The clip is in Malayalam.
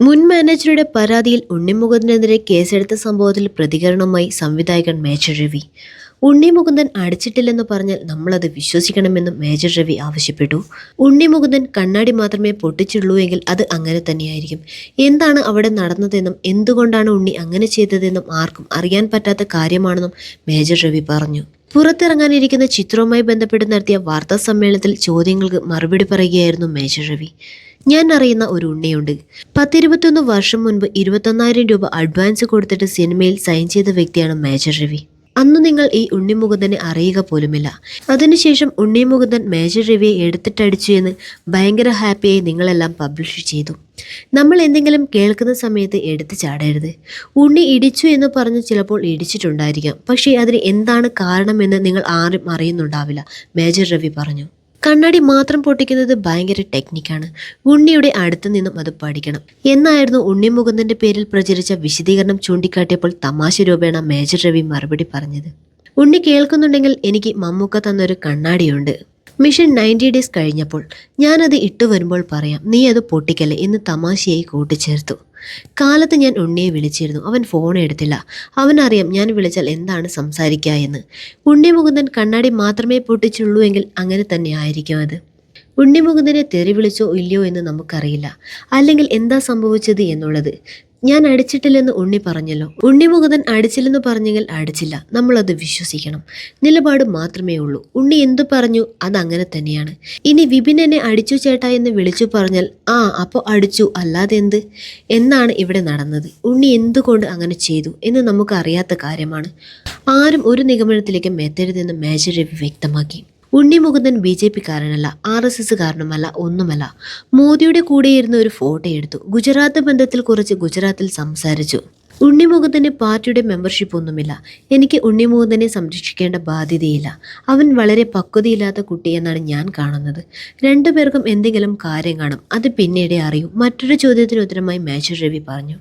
മുൻ മാനേജറുടെ പരാതിയിൽ ഉണ്ണിമുകുന്ദനെതിരെ കേസെടുത്ത സംഭവത്തിൽ പ്രതികരണവുമായി സംവിധായകൻ മേജർ രവി. ഉണ്ണിമുകുന്ദൻ അടിച്ചിട്ടില്ലെന്ന് പറഞ്ഞാൽ നമ്മളത് വിശ്വസിക്കണമെന്നും മേജർ രവി ആവശ്യപ്പെട്ടു. ഉണ്ണിമുകുന്ദൻ കണ്ണാടി മാത്രമേ പൊട്ടിച്ചുള്ളൂ എങ്കിൽ അത് അങ്ങനെ തന്നെയായിരിക്കും. എന്താണ് അവിടെ നടന്നതെന്നും എന്തുകൊണ്ടാണ് ഉണ്ണി അങ്ങനെ ചെയ്തതെന്നും ആർക്കും അറിയാൻ പറ്റാത്ത കാര്യമാണെന്നും മേജർ രവി പറഞ്ഞു. പുറത്തിറങ്ങാനിരിക്കുന്ന ചിത്രവുമായി ബന്ധപ്പെട്ട് നടത്തിയ വാർത്താ സമ്മേളനത്തിൽ ചോദ്യങ്ങൾക്ക് മറുപടി പറയുകയായിരുന്നു മേജർ രവി. ഞാൻ അറിയുന്ന ഒരു ഉണ്ണിയുണ്ട്. പത്തിരുപത്തൊന്ന് വർഷം മുൻപ് ഇരുപത്തൊന്നായിരം രൂപ അഡ്വാൻസ് കൊടുത്തിട്ട് സിനിമയിൽ സൈൻ ചെയ്ത വ്യക്തിയാണ് മേജർ രവി. അന്ന് നിങ്ങൾ ഈ ഉണ്ണിമുകുന്ദനെ അറിയുക പോലുമില്ല. അതിനുശേഷം ഉണ്ണിമുകുന്ദൻ മേജർ രവിയെ എടുത്തിട്ടടിച്ചു എന്ന് ഭയങ്കര ഹാപ്പിയായി നിങ്ങളെല്ലാം പബ്ലിഷ് ചെയ്തു. നമ്മൾ എന്തെങ്കിലും കേൾക്കുന്ന സമയത്ത് എടുത്തു ചാടരുത്. ഉണ്ണി ഇടിച്ചു എന്ന് പറഞ്ഞ് ചിലപ്പോൾ ഇടിച്ചിട്ടുണ്ടായിരിക്കാം. പക്ഷേ അതിന് എന്താണ് കാരണമെന്ന് നിങ്ങൾ ആരും അറിയുന്നുണ്ടാവില്ല മേജർ രവി പറഞ്ഞു. കണ്ണാടി മാത്രം പൊട്ടിക്കുന്നത് ഭയങ്കര ടെക്നിക്കാണ്. ഉണ്ണിയുടെ അടുത്ത് നിന്നും അത് പഠിക്കണം. എന്നായിരുന്നു ഉണ്ണി മുകുന്ദന്റെ പേരിൽ പ്രചരിച്ച വിശദീകരണം ചൂണ്ടിക്കാട്ടിയപ്പോൾ തമാശ രൂപേണ മേജർ രവി മറുപടി പറഞ്ഞത്. ഉണ്ണി കേൾക്കുന്നുണ്ടെങ്കിൽ എനിക്ക് മമ്മൂക്ക തന്നൊരു കണ്ണാടിയുണ്ട്. മിഷൻ നയന്റി ഡേയ്സ് കഴിഞ്ഞപ്പോൾ ഞാനത് ഇട്ടു വരുമ്പോൾ പറയാം നീ അത് പൊട്ടിക്കല്ലേ എന്ന് തമാശയായി കൂട്ടിച്ചേർത്തു. കാലത്ത് ഞാൻ ഉണ്ണിയെ വിളിച്ചിരുന്നു. അവൻ ഫോൺ എടുത്തില്ല. അവനറിയാം ഞാൻ വിളിച്ചാൽ എന്താണ് സംസാരിക്കുക എന്ന്. ഉണ്ണി മുകുന്ദൻ കണ്ണാടി മാത്രമേ പൊട്ടിച്ചുള്ളൂ എങ്കിൽ അങ്ങനെ തന്നെ ആയിരിക്കും അത്. ഉണ്ണിമുകുന്ദനെ തെറി വിളിച്ചോ ഇല്ലയോ എന്ന് നമുക്കറിയില്ല. അല്ലെങ്കിൽ എന്താ സംഭവിച്ചത് എന്നുള്ളത്. ഞാൻ അടിച്ചിട്ടില്ലെന്ന് ഉണ്ണി പറഞ്ഞല്ലോ. ഉണ്ണി മുകുന്ദൻ അടിച്ചില്ലെന്ന് പറഞ്ഞെങ്കിൽ അടിച്ചില്ല. നമ്മളത് വിശ്വസിക്കണം. നിലപാട് മാത്രമേ ഉള്ളൂ. ഉണ്ണി എന്തു പറഞ്ഞു? അത് അങ്ങനെ തന്നെയാണ്. ഇനി വിപിൻ എന്നെ അടിച്ചു ചേട്ടാ എന്ന് വിളിച്ചു പറഞ്ഞാൽ ആ അപ്പോൾ അടിച്ചു. അല്ലാതെ എന്ത്? എന്നാണ് ഇവിടെ നടന്നത്. ഉണ്ണി എന്തുകൊണ്ട് അങ്ങനെ ചെയ്തു എന്ന് നമുക്കറിയാത്ത കാര്യമാണ്. ആരും ഒരു നിഗമനത്തിലേക്ക് എത്തരുതെന്ന് മേജർ രവി വ്യക്തമാക്കി. ഉണ്ണി മുകുന്ദൻ ബി ജെ പിക്കാരനല്ല ആർ എസ് എസ് കാരണമല്ല ഒന്നുമല്ല. മോദിയുടെ കൂടെയിരുന്ന ഒരു ഫോട്ടോ എടുത്തു. ഗുജറാത്ത് ബന്ധത്തിൽ കുറച്ച് ഗുജറാത്തിൽ സംസാരിച്ചു. ഉണ്ണിമുകുന്ദന് പാർട്ടിയുടെ മെമ്പർഷിപ്പ് ഒന്നുമില്ല. എനിക്ക് ഉണ്ണിമുകുന്ദനെ സംരക്ഷിക്കേണ്ട ബാധ്യതയില്ല. അവൻ വളരെ പക്വതയില്ലാത്ത കുട്ടി എന്നാണ് ഞാൻ കാണുന്നത്. രണ്ടുപേർക്കും എന്തെങ്കിലും കാര്യം കാണും. അത് പിന്നീടേ അറിയൂ. മറ്റൊരു ചോദ്യത്തിന് ഉത്തരമായി മേജർ രവി പറഞ്ഞു.